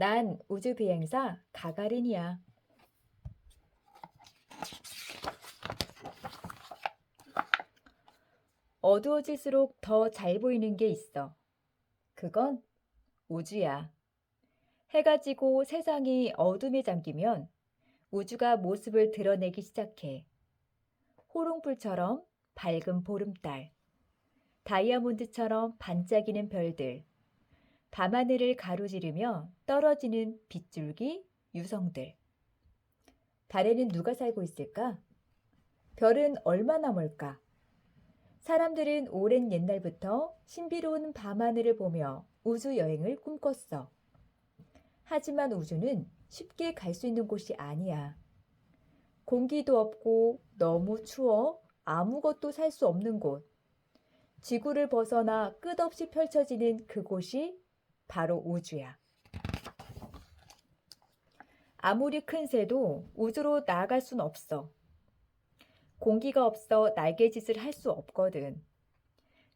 난 우주 비행사 가가린이야. 어두워질수록 더 잘 보이는 게 있어. 그건 우주야. 해가 지고 세상이 어둠에 잠기면 우주가 모습을 드러내기 시작해. 호롱불처럼 밝은 보름달, 다이아몬드처럼 반짝이는 별들, 밤하늘을 가로지르며 떨어지는 빗줄기, 유성들. 달에는 누가 살고 있을까? 별은 얼마나 멀까? 사람들은 오랜 옛날부터 신비로운 밤하늘을 보며 우주 여행을 꿈꿨어. 하지만 우주는 쉽게 갈 수 있는 곳이 아니야. 공기도 없고 너무 추워 아무것도 살 수 없는 곳. 지구를 벗어나 끝없이 펼쳐지는 그곳이 바로 우주야. 아무리 큰 새도 우주로 나아갈 순 없어. 공기가 없어 날개짓을 할 수 없거든.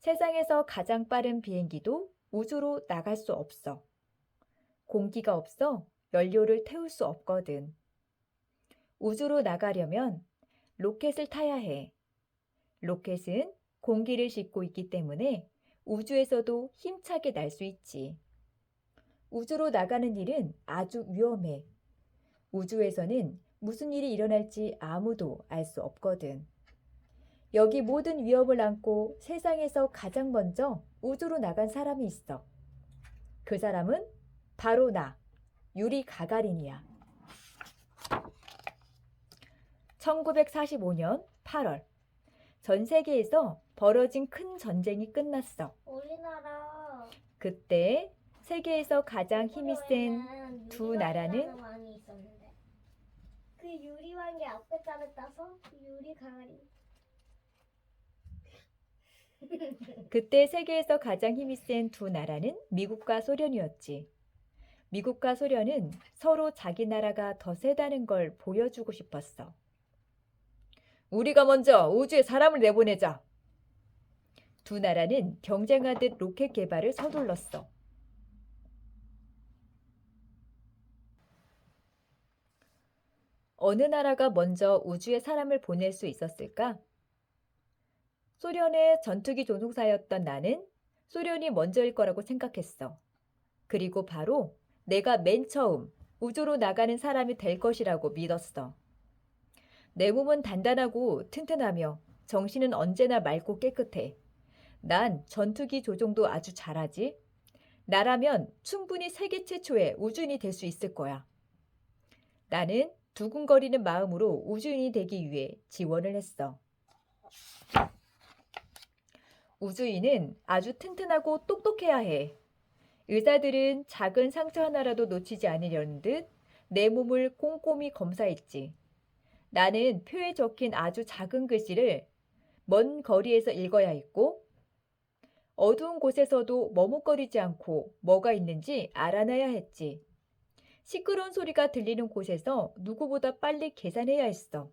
세상에서 가장 빠른 비행기도 우주로 나갈 수 없어. 공기가 없어 연료를 태울 수 없거든. 우주로 나가려면 로켓을 타야 해. 로켓은 공기를 싣고 있기 때문에 우주에서도 힘차게 날 수 있지. 우주로 나가는 일은 아주 위험해. 우주에서는 무슨 일이 일어날지 아무도 알 수 없거든. 여기 모든 위협을 안고 세상에서 가장 먼저 우주로 나간 사람이 있어. 그 사람은 바로 나, 유리 가가린이야. 1945년 8월, 전 세계에서 벌어진 큰 전쟁이 끝났어. 우리나라 그때 세계에서 가장 힘이 센 두 나라는 왕이 있었는데 그 유리 왕의 앞글자를 따서 유리 강아리 그때 세계에서 가장 힘이 센 두 나라는 미국과 소련이었지. 미국과 소련은 서로 자기 나라가 더 세다는 걸 보여주고 싶었어. 우리가 먼저 우주에 사람을 내보내자. 두 나라는 경쟁하듯 로켓 개발을 서둘렀어. 어느 나라가 먼저 우주에 사람을 보낼 수 있었을까? 소련의 전투기 조종사였던 나는 소련이 먼저일 거라고 생각했어. 그리고 바로 내가 맨 처음 우주로 나가는 사람이 될 것이라고 믿었어. 내 몸은 단단하고 튼튼하며 정신은 언제나 맑고 깨끗해. 난 전투기 조종도 아주 잘하지. 나라면 충분히 세계 최초의 우주인이 될 수 있을 거야. 나는 두근거리는 마음으로 우주인이 되기 위해 지원을 했어. 우주인은 아주 튼튼하고 똑똑해야 해. 의사들은 작은 상처 하나라도 놓치지 않으려는 듯 내 몸을 꼼꼼히 검사했지. 나는 표에 적힌 아주 작은 글씨를 먼 거리에서 읽어야 했고, 어두운 곳에서도 머뭇거리지 않고 뭐가 있는지 알아놔야 했지. 시끄러운 소리가 들리는 곳에서 누구보다 빨리 계산해야 했어.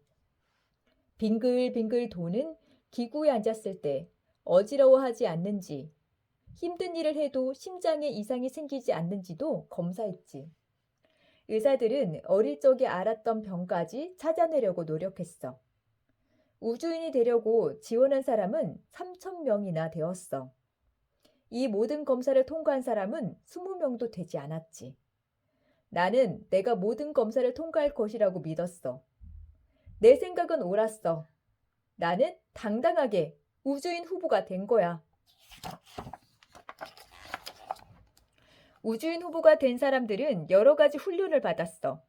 빙글빙글 도는 기구에 앉았을 때 어지러워하지 않는지, 힘든 일을 해도 심장에 이상이 생기지 않는지도 검사했지. 의사들은 어릴 적에 알았던 병까지 찾아내려고 노력했어. 우주인이 되려고 지원한 사람은 3,000명이나 되었어. 이 모든 검사를 통과한 사람은 20명도 되지 않았지. 나는 내가 모든 검사를 통과할 것이라고 믿었어. 내 생각은 옳았어. 나는 당당하게 우주인 후보가 된 거야. 우주인 후보가 된 사람들은 여러 가지 훈련을 받았어.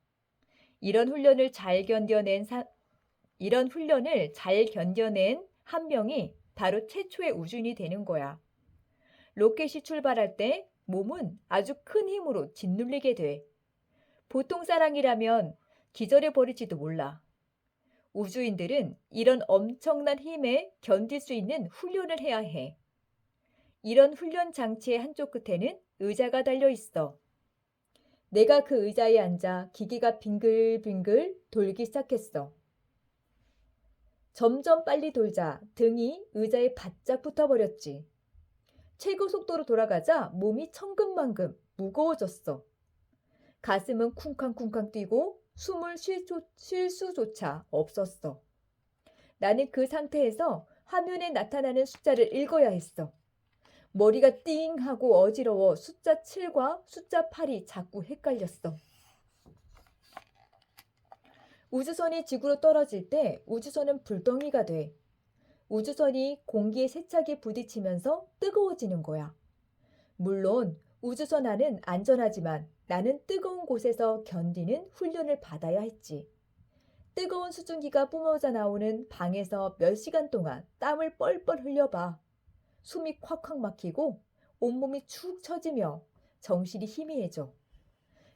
이런 훈련을 잘 견뎌낸 사, 이런 훈련을 잘 견뎌낸 한 명이 바로 최초의 우주인이 되는 거야. 로켓이 출발할 때 몸은 아주 큰 힘으로 짓눌리게 돼. 보통 사람이라면 기절해 버릴지도 몰라. 우주인들은 이런 엄청난 힘에 견딜 수 있는 훈련을 해야 해. 이런 훈련 장치의 한쪽 끝에는 의자가 달려 있어. 내가 그 의자에 앉아 기계가 빙글빙글 돌기 시작했어. 점점 빨리 돌자 등이 의자에 바짝 붙어버렸지. 최고 속도로 돌아가자 몸이 천근만근 무거워졌어. 가슴은 쿵쾅쿵쾅 뛰고 숨을 쉴, 수조차 없었어. 나는 그 상태에서 화면에 나타나는 숫자를 읽어야 했어. 머리가 띵 하고 어지러워 숫자 7과 숫자 8이 자꾸 헷갈렸어. 우주선이 지구로 떨어질 때 우주선은 불덩이가 돼. 우주선이 공기에 세차게 부딪히면서 뜨거워지는 거야. 물론 우주선 안은 안전하지만 나는 뜨거운 곳에서 견디는 훈련을 받아야 했지. 뜨거운 수증기가 뿜어져 나오는 방에서 몇 시간 동안 땀을 뻘뻘 흘려봐. 숨이 콱콱 막히고 온몸이 축 처지며 정신이 희미해져.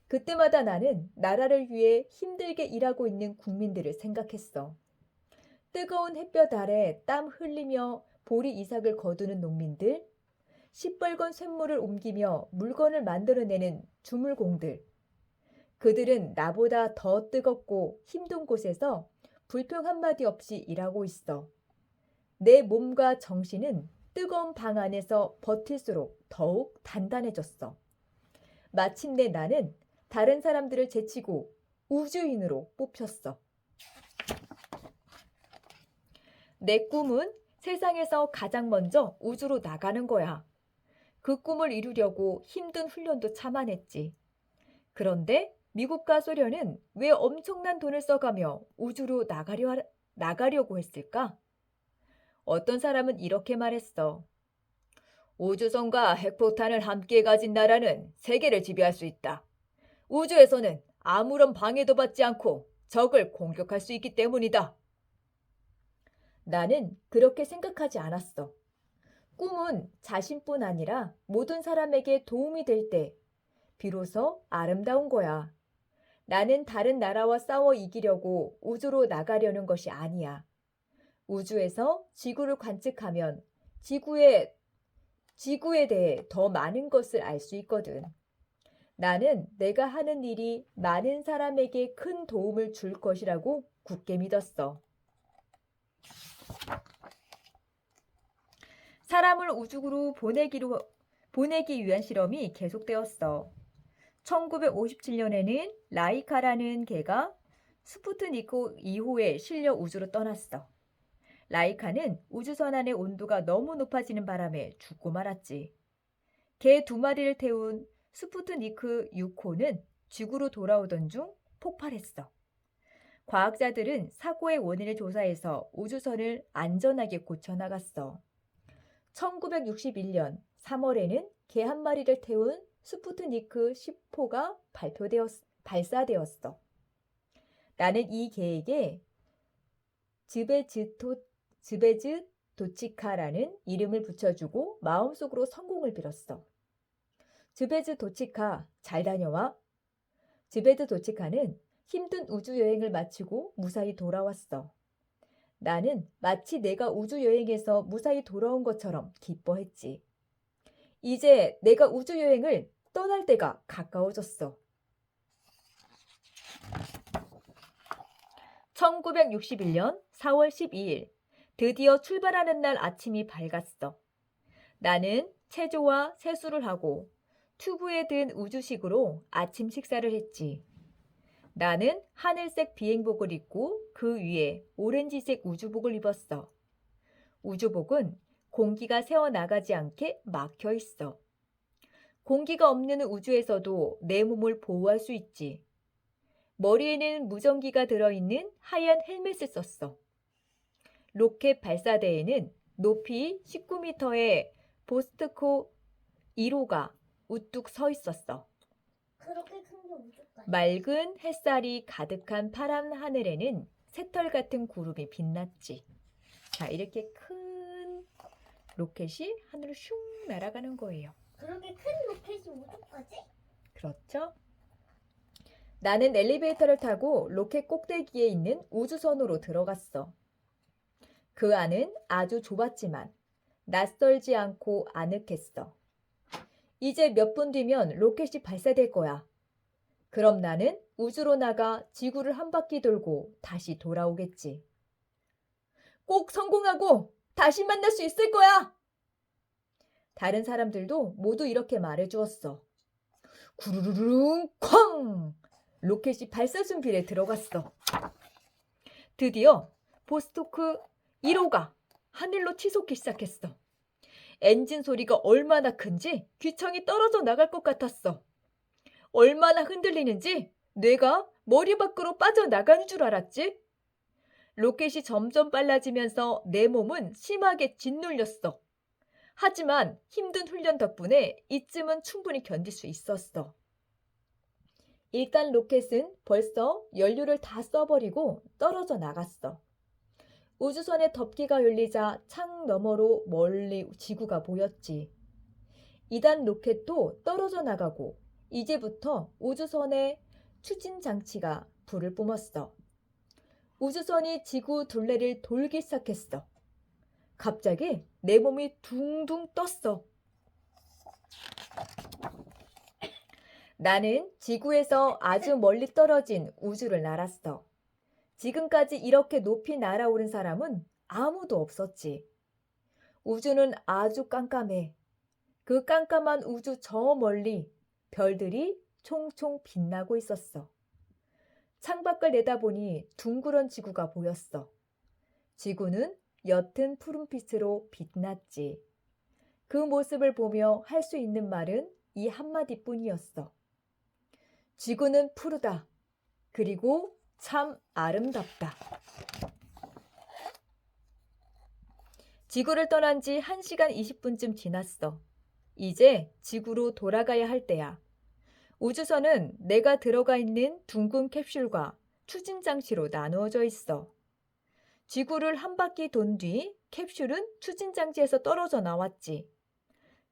그때마다 나는 나라를 위해 힘들게 일하고 있는 국민들을 생각했어. 뜨거운 햇볕 아래 땀 흘리며 보리 이삭을 거두는 농민들, 시뻘건 쇳물을 옮기며 물건을 만들어내는 주물공들. 그들은 나보다 더 뜨겁고 힘든 곳에서 불평 한마디 없이 일하고 있어. 내 몸과 정신은 뜨거운 방 안에서 버틸수록 더욱 단단해졌어. 마침내 나는 다른 사람들을 제치고 우주인으로 뽑혔어. 내 꿈은 세상에서 가장 먼저 우주로 나가는 거야. 그 꿈을 이루려고 힘든 훈련도 참아냈지. 그런데 미국과 소련은 왜 엄청난 돈을 써가며 우주로 나가려, 하- 나가려고 했을까? 어떤 사람은 이렇게 말했어. 우주선과 핵폭탄을 함께 가진 나라는 세계를 지배할 수 있다. 우주에서는 아무런 방해도 받지 않고 적을 공격할 수 있기 때문이다. 나는 그렇게 생각하지 않았어. 꿈은 자신뿐 아니라 모든 사람에게 도움이 될 때 비로소 아름다운 거야. 나는 다른 나라와 싸워 이기려고 우주로 나가려는 것이 아니야. 우주에서 지구를 관측하면 지구에 지구에 대해 더 많은 것을 알 수 있거든. 나는 내가 하는 일이 많은 사람에게 큰 도움을 줄 것이라고 굳게 믿었어. 사람을 우주로 보내기로, 보내기 위한 실험이 계속되었어. 1957년에는 라이카라는 개가 스푸트니크 2호에 실려 우주로 떠났어. 라이카는 우주선 안의 온도가 너무 높아지는 바람에 죽고 말았지. 개 두 마리를 태운 스푸트니크 6호는 지구로 돌아오던 중 폭발했어. 과학자들은 사고의 원인을 조사해서 우주선을 안전하게 고쳐나갔어. 1961년 3월에는 개 한 마리를 태운 스푸트니크 10호가 발표되었, 발사되었어. 나는 이 개에게 즈베즈토, 즈베즈 도치카라는 이름을 붙여주고 마음속으로 성공을 빌었어. 즈베즈 도치카, 잘 다녀와. 즈베즈 도치카는 힘든 우주 여행을 마치고 무사히 돌아왔어. 나는 마치 내가 우주 여행에서 무사히 돌아온 것처럼 기뻐했지. 이제 내가 우주 여행을 떠날 때가 가까워졌어. 1961년 4월 12일, 드디어 출발하는 날 아침이 밝았어. 나는 체조와 세수를 하고 튜브에 든 우주식으로 아침 식사를 했지. 나는 하늘색 비행복을 입고 그 위에 오렌지색 우주복을 입었어. 우주복은 공기가 새어나가지 않게 막혀 있어. 공기가 없는 우주에서도 내 몸을 보호할 수 있지. 머리에는 무전기가 들어있는 하얀 헬멧을 썼어. 로켓 발사대에는 높이 19m의 보스트코 1호가 우뚝 서 있었어. 그렇게. 맑은 햇살이 가득한 파란 하늘에는 새털 같은 구름이 빛났지. 자, 이렇게 큰 로켓이 하늘을 슝 날아가는 거예요. 그렇게 큰 로켓이 우주까지? 그렇죠? 나는 엘리베이터를 타고 로켓 꼭대기에 있는 우주선으로 들어갔어. 그 안은 아주 좁았지만 낯설지 않고 아늑했어. 이제 몇 분 뒤면 로켓이 발사될 거야. 그럼 나는 우주로 나가 지구를 한 바퀴 돌고 다시 돌아오겠지. 꼭 성공하고 다시 만날 수 있을 거야! 다른 사람들도 모두 이렇게 말해 주었어. 구르르릉 쾅! 로켓이 발사 준비에 들어갔어. 드디어 보스토크 1호가 하늘로 치솟기 시작했어. 엔진 소리가 얼마나 큰지 귀청이 떨어져 나갈 것 같았어. 얼마나 흔들리는지 뇌가 머리 밖으로 빠져나가는 줄 알았지? 로켓이 점점 빨라지면서 내 몸은 심하게 짓눌렸어. 하지만 힘든 훈련 덕분에 이쯤은 충분히 견딜 수 있었어. 일단 로켓은 벌써 연료를 다 써버리고 떨어져 나갔어. 우주선의 덮개가 열리자 창 너머로 멀리 지구가 보였지. 2단 로켓도 떨어져 나가고 이제부터 우주선의 추진 장치가 불을 뿜었어. 우주선이 지구 둘레를 돌기 시작했어. 갑자기 내 몸이 둥둥 떴어. 나는 지구에서 아주 멀리 떨어진 우주를 날았어. 지금까지 이렇게 높이 날아오른 사람은 아무도 없었지. 우주는 아주 깜깜해. 그 깜깜한 우주 저 멀리 별들이 총총 빛나고 있었어. 창밖을 내다보니 둥그런 지구가 보였어. 지구는 옅은 푸른빛으로 빛났지. 그 모습을 보며 할 수 있는 말은 이 한마디뿐이었어. 지구는 푸르다. 그리고 참 아름답다. 지구를 떠난 지 1시간 20분쯤 지났어. 이제 지구로 돌아가야 할 때야. 우주선은 내가 들어가 있는 둥근 캡슐과 추진 장치로 나누어져 있어. 지구를 한 바퀴 돈 뒤 캡슐은 추진 장치에서 떨어져 나왔지.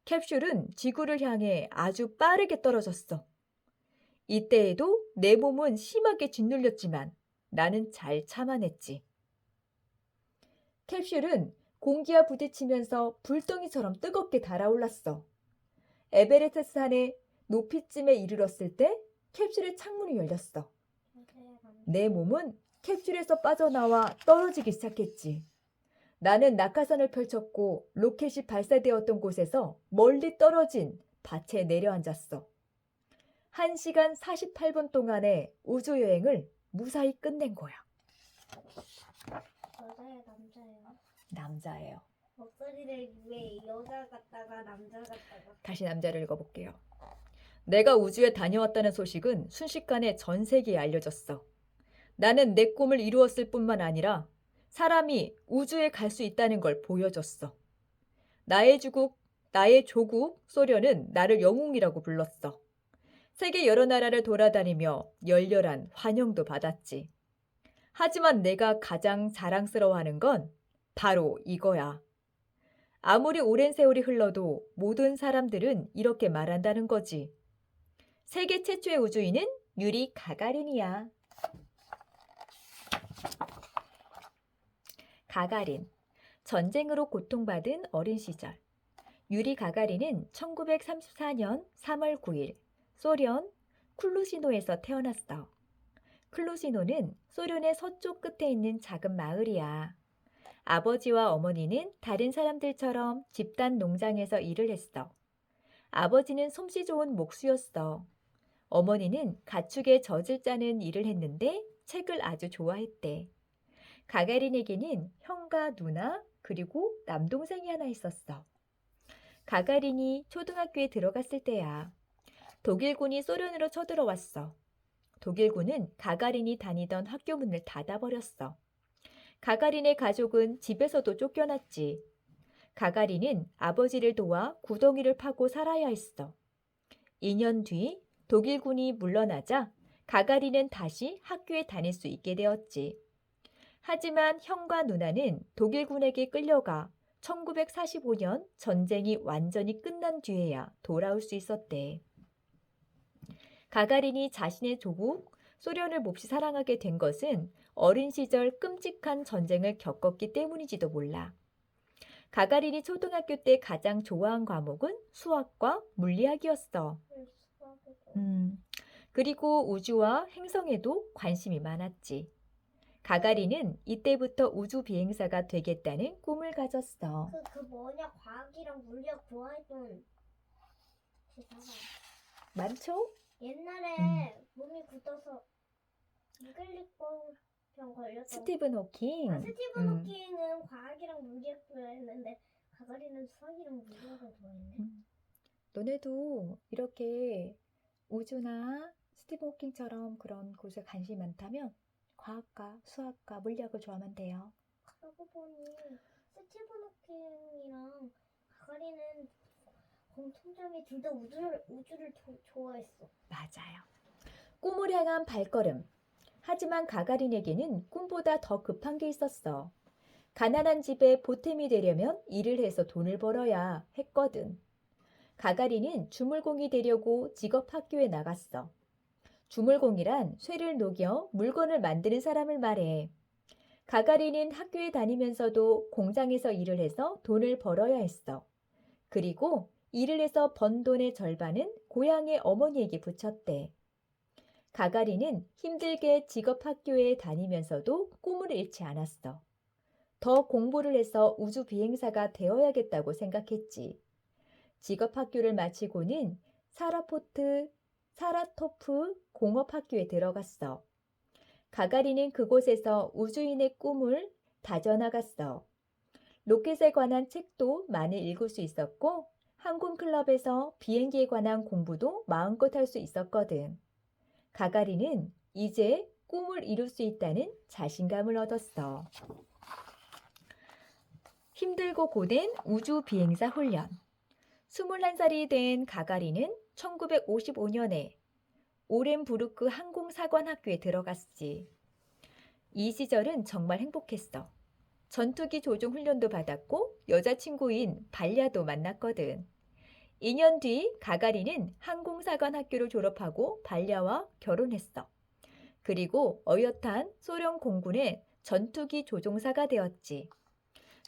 캡슐은 지구를 향해 아주 빠르게 떨어졌어. 이때에도 내 몸은 심하게 짓눌렸지만 나는 잘 참아냈지. 캡슐은 공기와 부딪히면서 불덩이처럼 뜨겁게 달아올랐어. 에베레스트 산의 높이쯤에 이르렀을 때 캡슐의 창문이 열렸어. 내 몸은 캡슐에서 빠져나와 떨어지기 시작했지. 나는 낙하산을 펼쳤고 로켓이 발사되었던 곳에서 멀리 떨어진 밭에 내려앉았어. 1시간 48분 동안의 우주여행을 무사히 끝낸 거야. 여자예요, 남자예요? 남자예요. 목소리를 왜 여자 같다가 남자 같다가 다시 남자를 읽어볼게요. 내가 우주에 다녀왔다는 소식은 순식간에 전 세계에 알려졌어. 나는 내 꿈을 이루었을 뿐만 아니라 사람이 우주에 갈 수 있다는 걸 보여줬어. 나의 주국, 나의 조국 소련은 나를 영웅이라고 불렀어. 세계 여러 나라를 돌아다니며 열렬한 환영도 받았지. 하지만 내가 가장 자랑스러워하는 건 바로 이거야. 아무리 오랜 세월이 흘러도 모든 사람들은 이렇게 말한다는 거지. 세계 최초의 우주인은 유리 가가린이야. 가가린. 전쟁으로 고통받은 어린 시절. 유리 가가린은 1934년 3월 9일 소련 쿨루시노에서 태어났어. 클루시노는 소련의 서쪽 끝에 있는 작은 마을이야. 아버지와 어머니는 다른 사람들처럼 집단 농장에서 일을 했어. 아버지는 솜씨 좋은 목수였어. 어머니는 가축에 젖을 짜는 일을 했는데 책을 아주 좋아했대. 가가린에게는 형과 누나 그리고 남동생이 하나 있었어. 가가린이 초등학교에 들어갔을 때야. 독일군이 소련으로 쳐들어왔어. 독일군은 가가린이 다니던 학교 문을 닫아버렸어. 가가린의 가족은 집에서도 쫓겨났지. 가가린은 아버지를 도와 구덩이를 파고 살아야 했어. 2년 뒤 독일군이 물러나자 가가린은 다시 학교에 다닐 수 있게 되었지. 하지만 형과 누나는 독일군에게 끌려가 1945년 전쟁이 완전히 끝난 뒤에야 돌아올 수 있었대. 가가린이 자신의 조국 소련을 몹시 사랑하게 된 것은 어린 시절 끔찍한 전쟁을 겪었기 때문인지도 몰라. 가가린이 초등학교 때 가장 좋아한 과목은 수학과 물리학이었어. 음, 그리고 우주와 행성에도 관심이 많았지. 가가린은 이때부터 우주 비행사가 되겠다는 꿈을 가졌어. 그, 그 뭐냐 과학이랑 물리학 좋아했던 그 사람 많죠? 옛날에 몸이 굳어서 이글리 병 걸렸던 스티븐 호킹. 아, 스티븐 음. 호킹은 과학이랑 물리학 좋아했는데 가가리는 수학이랑 물리학을 좋아했네. 음. 너네도 이렇게 우주나 스티븐 호킹처럼 그런 곳에 관심이 많다면 과학과 수학과 물리학을 좋아하면 돼요. 그러고 보니 스티븐 호킹이랑 가가리는 공통점이 둘 다 우주를 우주를 조- 좋아했어. 맞아요. 꿈을 향한 발걸음. 하지만 가가린에게는 꿈보다 더 급한 게 있었어. 가난한 집에 보탬이 되려면 일을 해서 돈을 벌어야 했거든. 가가린은 주물공이 되려고 직업 학교에 나갔어. 주물공이란 쇠를 녹여 물건을 만드는 사람을 말해. 가가린은 학교에 다니면서도 공장에서 일을 해서 돈을 벌어야 했어. 그리고 일을 해서 번 돈의 절반은 고향의 어머니에게 붙였대. 가가린은 힘들게 직업 학교에 다니면서도 꿈을 잃지 않았어. 더 공부를 해서 우주 비행사가 되어야겠다고 생각했지. 직업 학교를 마치고는 사라포트, 사라토프 공업 학교에 들어갔어. 가가린은 그곳에서 우주인의 꿈을 다져나갔어. 로켓에 관한 책도 많이 읽을 수 있었고, 항공클럽에서 비행기에 관한 공부도 마음껏 할 수 있었거든. 가가린은 이제 꿈을 이룰 수 있다는 자신감을 얻었어. 힘들고 고된 우주 비행사 훈련. 21살이 된 가가린은 1955년에 오렌부르크 항공사관학교에 들어갔지. 이 시절은 정말 행복했어. 전투기 조종 훈련도 받았고 여자친구인 발야도 만났거든. 2년 뒤 가가린은 항공사관 학교를 졸업하고 발야와 결혼했어. 그리고 어엿한 소련 공군의 전투기 조종사가 되었지.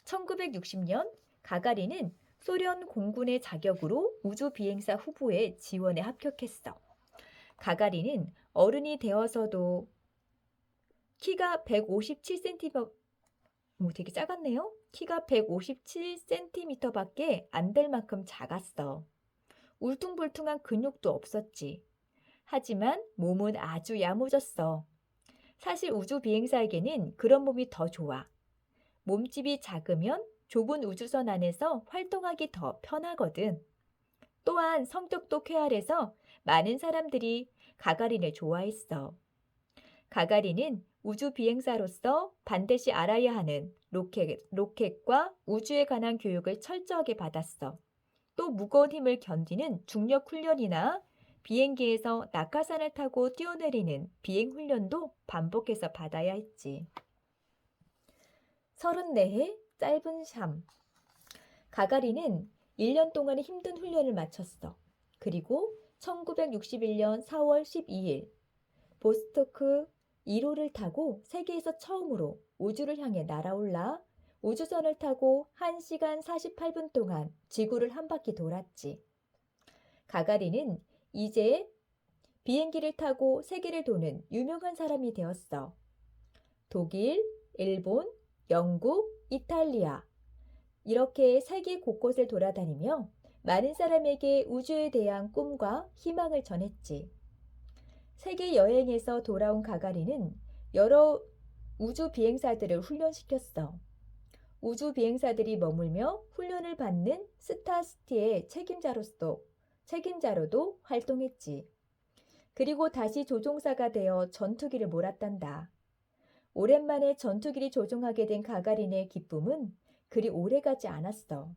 1960년 가가린은 소련 공군의 자격으로 우주 비행사 후보에 지원에 합격했어. 가가린은 어른이 되어서도 키가 157cm, 뭐 되게 작았네요. 키가 157cm밖에 안 될 만큼 작았어. 울퉁불퉁한 근육도 없었지. 하지만 몸은 아주 야무졌어. 사실 우주 비행사에게는 그런 몸이 더 좋아. 몸집이 작으면 좁은 우주선 안에서 활동하기 더 편하거든. 또한 성격도 쾌활해서 많은 사람들이 가가린을 좋아했어. 가가린은 우주 비행사로서 반드시 알아야 하는 로켓, 로켓과 우주에 관한 교육을 철저하게 받았어. 또 무거운 힘을 견디는 중력 훈련이나 비행기에서 낙하산을 타고 뛰어내리는 비행 훈련도 반복해서 받아야 했지. 34회 짧은 샴. 가가린은 1년 동안의 힘든 훈련을 마쳤어. 그리고 1961년 4월 12일 보스토크 1호를 타고 세계에서 처음으로 우주를 향해 날아올라 우주선을 타고 1시간 48분 동안 지구를 한 바퀴 돌았지. 가가린은 이제 비행기를 타고 세계를 도는 유명한 사람이 되었어. 독일, 일본, 영국, 이탈리아. 이렇게 세계 곳곳을 돌아다니며 많은 사람에게 우주에 대한 꿈과 희망을 전했지. 세계 여행에서 돌아온 가가린은 여러 우주 비행사들을 훈련시켰어. 우주 비행사들이 머물며 훈련을 받는 스타시티의 책임자로서 책임자로도 활동했지. 그리고 다시 조종사가 되어 전투기를 몰았단다. 오랜만에 전투기를 조종하게 된 가가린의 기쁨은 그리 오래가지 않았어.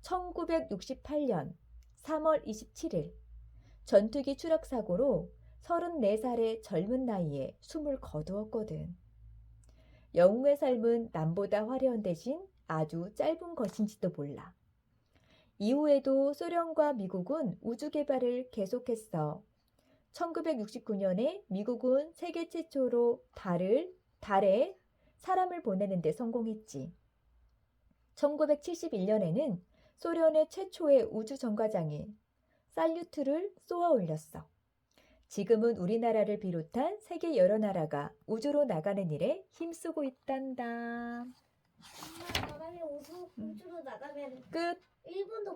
1968년 3월 27일 전투기 추락 사고로 34살의 젊은 나이에 숨을 거두었거든. 영웅의 삶은 남보다 화려한 대신 아주 짧은 것인지도 몰라. 이후에도 소련과 미국은 우주 개발을 계속했어. 1969년에 미국은 세계 최초로 달을, 달에 사람을 보내는 데 성공했지. 1971년에는 소련의 최초의 우주 정거장인 살류트를 쏘아 올렸어. 지금은 우리나라를 비롯한 세계 여러 나라가 우주로 나가는 일에 힘쓰고 있단다. 가가리 우주 우주로 나가면 끝! 일본도